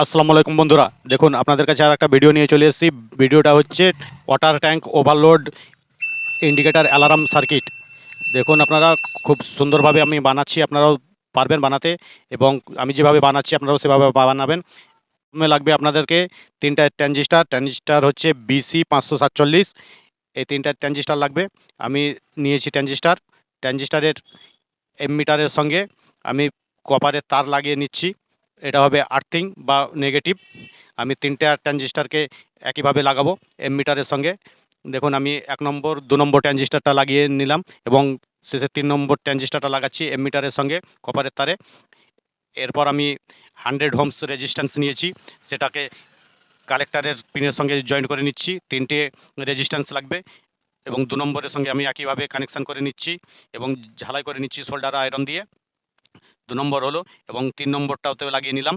আসসালামু আলাইকুম বন্ধুরা। দেখুন, আপনাদের কাছে আর একটা ভিডিও নিয়ে চলে এসেছি। ভিডিওটা হচ্ছে water tank overload indicator alarm circuit দেখুন, আপনারা খুব সুন্দরভাবে আমি বানাচ্ছি, আপনারাও পারবেন বানাতে এবং আমি যেভাবে বানাচ্ছি, আপনারাও সেভাবে বানাবেন। প্রথমে লাগবে আপনাদেরকে তিনটা ট্যানজিস্টার ট্যানজিস্টার হচ্ছে বিসি পাঁচশো সাতচল্লিশ। এই তিনটা ট্যানজিস্টার লাগবে। আমি নিয়েছি ট্যানজিস্টার ট্যানজিস্টারের এমমিটারের সঙ্গে আমি কপারের তার লাগিয়ে নিচ্ছি। এটা হবে আর্থিং বা নেগেটিভ আমি তিনটে ট্রানজিস্টারকে একইভাবে লাগাবো এমমিটারের সঙ্গে। দেখুন, আমি এক নম্বর, দু নম্বর ট্রানজিস্টারটা লাগিয়ে নিলাম এবং শেষে তিন নম্বর ট্রানজিস্টারটা লাগাচ্ছি এমমিটারের সঙ্গে কপারের তারে। এরপর আমি হান্ড্রেড হোমস রেজিস্ট্যান্স নিয়েছি, সেটাকে কালেক্টারের পিনের সঙ্গে জয়েন করে নিচ্ছি। তিনটে রেজিস্ট্যান্স লাগবে এবং দু নম্বরের সঙ্গে আমি একইভাবে কানেকশান করে নিচ্ছি এবং ঝালাই করে নিচ্ছি সোল্ডার আয়রন দিয়ে। দু নম্বর হলো এবং তিন নম্বরটাতেও লাগিয়ে নিলাম।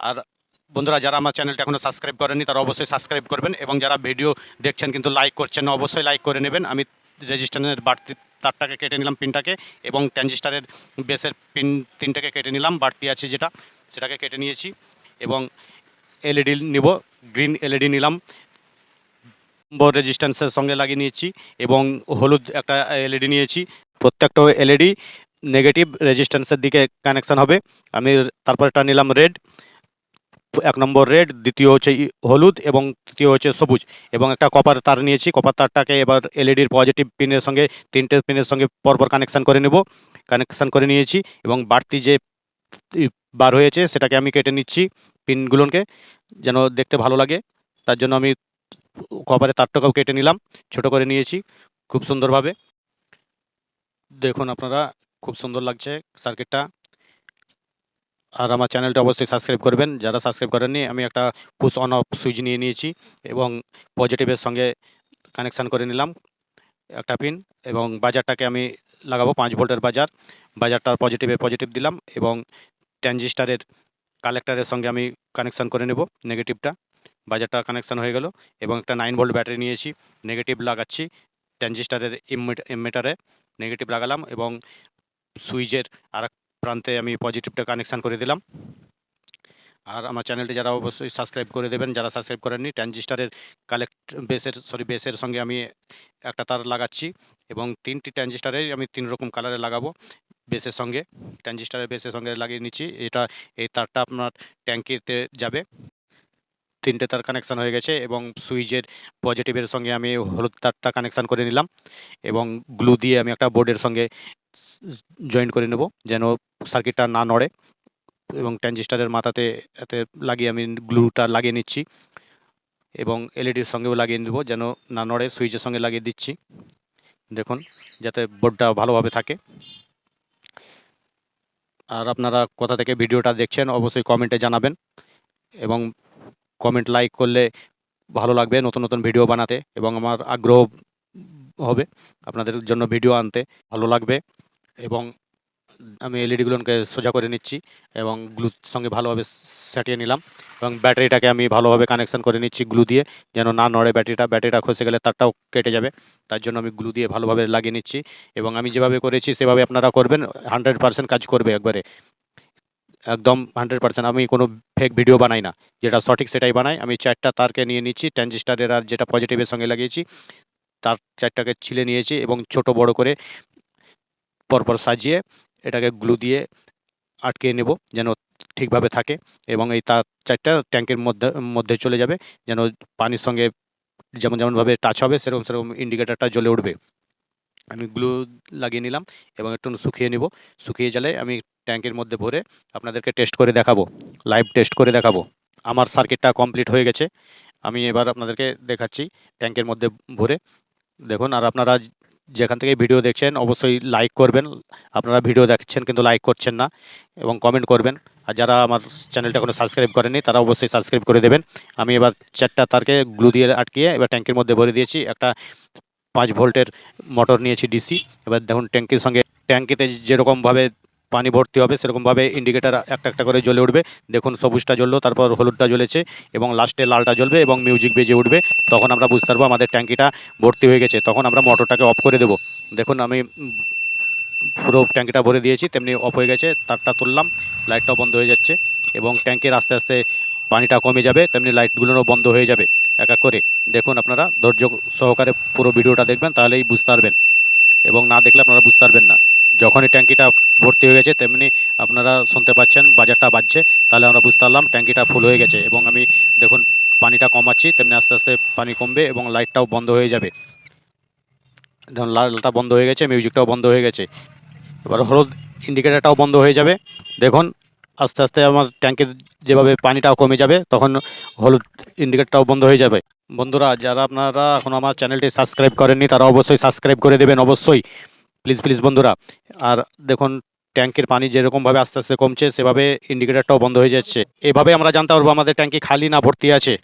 আর বন্ধুরা, যারা আমার চ্যানেলটা এখনও সাবস্ক্রাইব করেনি তারা অবশ্যই সাবস্ক্রাইব করবেন এবং যারা ভিডিও দেখছেন কিন্তু লাইক করছেন না, অবশ্যই লাইক করে নেবেন। আমি রেজিস্ট্রেশনের বাড়তি তারটাকে কেটে নিলাম, পিনটাকে, এবং ট্রানজিস্টারের বেসের পিন তিনটাকে কেটে নিলাম, বাড়তি আছে যেটা, সেটাকে কেটে নিয়েছি, এবং এলইডি নিব, গ্রিন এলইডি নিলাম, নম্বর রেজিস্ট্যান্সের সঙ্গে লাগিয়ে নিয়েছি, এবং হলুদ একটা এলইডি নিয়েছি, প্রত্যেকটা এলইডি নেগেটিভ রেজিস্ট্যান্সের দিকে কানেকশান হবে। আমি তারপরটা নিলাম রেড এক নম্বর রেড দ্বিতীয় হচ্ছে হলুদ এবং তৃতীয় হচ্ছে সবুজ এবং একটা কপার তার নিয়েছি। কপার তারটাকে এবার এলইডির পজিটিভ পিনের সঙ্গে, তিনটে পিনের সঙ্গে পরপর কানেকশান করে নেব। কানেকশান করে নিয়েছি এবং বাড়তি যে বার হয়েছে সেটাকে আমি কেটে নিচ্ছি পিনগুলোকে যেন দেখতে ভালো লাগে। তার জন্য আমি কপারের তারটাকেও কেটে নিলাম। ছোট করে নিয়েছি খুব সুন্দরভাবে। দেখুন আপনারা খুব সুন্দর লাগছে সার্কিটটা আর আমার চ্যানেলটা অবশ্যই সাবস্ক্রাইব করবেন। যারা সাবস্ক্রাইব করেননি, আমি একটা পুশ অন অফ সুইচ নিয়ে নিয়েছি এবং পজিটিভের সঙ্গে কানেকশান করে নিলাম একটা পিন এবং বাজারটাকে আমি লাগাবো পাঁচ ভোল্টের বাজার। বাজারটার পজিটিভে পজিটিভ দিলাম এবং ট্রানজিস্টারের কালেক্টারের সঙ্গে আমি কানেকশান করে নেব নেগেটিভটা বাজারটা কানেকশান হয়ে গেল এবং একটা নাইন ভোল্ট ব্যাটারি নিয়েছি নেগেটিভ লাগাচ্ছি ট্রানজিস্টারের এমমিটারে নেগেটিভ লাগালাম এবং সুইচের আর প্রান্তে আমি পজিটিভটা কানেকশান করে দিলাম। আর আমার চ্যানেলটি যারা অবশ্যই সাবস্ক্রাইব করে দেবেন, যারা সাবস্ক্রাইব করেননি ট্রানজিস্টারের কালেক্ট বেসের সরি বেসের সঙ্গে আমি একটা তার লাগাচ্ছি এবং তিনটি ট্রানজিস্টারেই আমি তিন রকম কালারে লাগাবো বেসের সঙ্গে। ট্রানজিস্টারের বেসের সঙ্গে লাগিয়ে নিচ্ছি। এটা, এই তারটা আপনার ট্যাঙ্কিতে যাবে। তিনটে তার কানেকশান হয়ে গেছে এবং সুইচের পজিটিভের সঙ্গে আমি হলুদ তারটা কানেকশান করে নিলাম এবং গ্লু দিয়ে আমি একটা বোর্ডের সঙ্গে জয়েন করে নেব, যেন সার্কিটটা না নড়ে এবং ট্রানজিস্টারের মাথাতে এতে লাগিয়ে আমি গ্লুটা লাগিয়ে নিচ্ছি এবং এলইডির সঙ্গেও লাগিয়ে নেব, যেন না নড়ে সুইচের সঙ্গে লাগিয়ে দিচ্ছি। দেখুন, যাতে বোর্ডটা ভালোভাবে থাকে। আর আপনারা কোথা থেকে ভিডিওটা দেখছেন, অবশ্যই কমেন্টে জানাবেন এবং কমেন্ট লাইক করলে ভালো লাগবে নতুন নতুন ভিডিও বানাতে এবং আমার আগ্রহ হবে আপনাদের জন্য ভিডিও আনতে। ভালো লাগবে। এবং আমি এলইডিগুলোকে সোজা করে নিচ্ছি এবং গ্লুর সঙ্গে ভালোভাবে সাটিয়ে নিলাম এবং ব্যাটারিটাকে আমি ভালোভাবে কানেকশন করে নিচ্ছি গ্লু দিয়ে যেন না নড়ে ব্যাটারিটা। ব্যাটারিটা খসে গেলে তারটাও কেটে যাবে, তার জন্য আমি গ্লু দিয়ে ভালোভাবে লাগিয়ে নিচ্ছি এবং আমি যেভাবে করেছি সেভাবে আপনারা করবেন হান্ড্রেড পার্সেন্ট কাজ করবে একবারে। একদম হান্ড্রেড পার্সেন্ট আমি কোনো ফেক ভিডিও বানাই না, যেটা সঠিক সেটাই বানাই। আমি চারটা তারকে নিয়ে নিচ্ছি ট্রানজিস্টারের আর যেটা পজিটিভের সঙ্গে লাগিয়েছি, তার চারটাকে ছিলে নিয়েছি এবং ছোট বড় করে পরপর সাজিয়ে এটাকে গ্লু দিয়ে আটকে নেব যেন ঠিকভাবে থাকে এবং এই তার চারটা ট্যাঙ্কের মধ্যে মধ্যে চলে যাবে যেন পানির সঙ্গে যেমন যেমনভাবে টাচ হবে, সেরকম সেরকম ইন্ডিকেটারটা জ্বলে উঠবে। আমি গ্লু লাগিয়ে নিলাম এবং একটু শুকিয়ে নিব। শুকিয়ে গেলে আমি ট্যাঙ্কের মধ্যে ভরে আপনাদেরকে টেস্ট করে দেখাবো। লাইভ টেস্ট করে দেখাবো। আমার সার্কিটটা কমপ্লিট হয়ে গেছে। আমি এবার আপনাদেরকে দেখাচ্ছি ট্যাঙ্কের মধ্যে ভরে। দেখুন, আর আপনারা যেখান থেকে ভিডিও দেখছেন, অবশ্যই লাইক করবেন। আপনারা ভিডিও দেখছেন কিন্তু লাইক করছেন না এবং কমেন্ট করবেন। আর যারা আমার চ্যানেলটা কোনো সাবস্ক্রাইব করেনি তারা অবশ্যই সাবস্ক্রাইব করে দেবেন। আমি এবার চারটা তারকে গ্লু দিয়ে আটকিয়ে এবার ট্যাঙ্কের মধ্যে ভরে দিয়েছি। একটা পাঁচ ভোল্টের মোটর নিয়েছি ডিসি এবার দেখুন ট্যাঙ্কির সঙ্গে ট্যাঙ্কিতে যেরকমভাবে পানি ভর্তি হবে, সেরকমভাবে ইন্ডিকেটার একটা একটা করে জ্বলে উঠবে। দেখুন, সবুজটা জ্বললো, তারপর হলুদটা জ্বলেছে এবং লাস্টে লালটা জ্বলবে এবং মিউজিক বেজে উঠবে। তখন আমরা বুঝতে পারব আমাদের ট্যাঙ্কিটা ভর্তি হয়ে গেছে। তখন আমরা মোটরটাকে অফ করে দেবো। দেখুন, আমি পুরো ট্যাঙ্কিটা ভরে দিয়েছি, তেমনি অফ হয়ে গেছে, তারটা তুললাম লাইটটাও বন্ধ হয়ে যাচ্ছে এবং ট্যাঙ্কের আস্তে আস্তে পানিটা কমে যাবে, তেমনি লাইটগুলোও বন্ধ হয়ে যাবে, এক এক করে। দেখুন, আপনারা ধৈর্য সহকারে পুরো ভিডিওটা দেখবেন, তাহলেই বুঝতে পারবেন। এবং না দেখলে আপনারা বুঝতে পারবেন না। যখনই ট্যাঙ্কিটা ভর্তি হয়ে গেছে, তেমনি আপনারা শুনতে পাচ্ছেন বাজারটা বাজছে, তাহলে আমরা বুঝতে পারলাম ট্যাঙ্কিটা ফুল হয়ে গেছে এবং আমি দেখুন পানিটা কমাচ্ছি তেমনি আস্তে আস্তে পানি কমবে এবং লাইটটাও বন্ধ হয়ে যাবে। দেখুন, লালটা বন্ধ হয়ে গেছে, মিউজিকটাও বন্ধ হয়ে গেছে। এবার হলুদ ইন্ডিকেটারটাও বন্ধ হয়ে যাবে। দেখুন, আস্তে আস্তে আমার ট্যাঙ্কের যেভাবে পানিটাও কমে যাবে, তখন হলুদ ইন্ডিকেটারটাও বন্ধ হয়ে যাবে। বন্ধুরা, যারা আপনারা এখন আমার চ্যানেলটি সাবস্ক্রাইব করেননি, তারা অবশ্যই সাবস্ক্রাইব করে দেবেন, অবশ্যই। প্লিজ প্লিজ বন্ধুরা, আর দেখুন, ট্যাঙ্কের পানি যেরকমভাবে আস্তে আস্তে কমছে, সেভাবে ইন্ডিকেটারটাও বন্ধ হয়ে যাচ্ছে। এভাবে আমরা জানতে পারব আমাদের ট্যাঙ্কি খালি না ভর্তি আছে।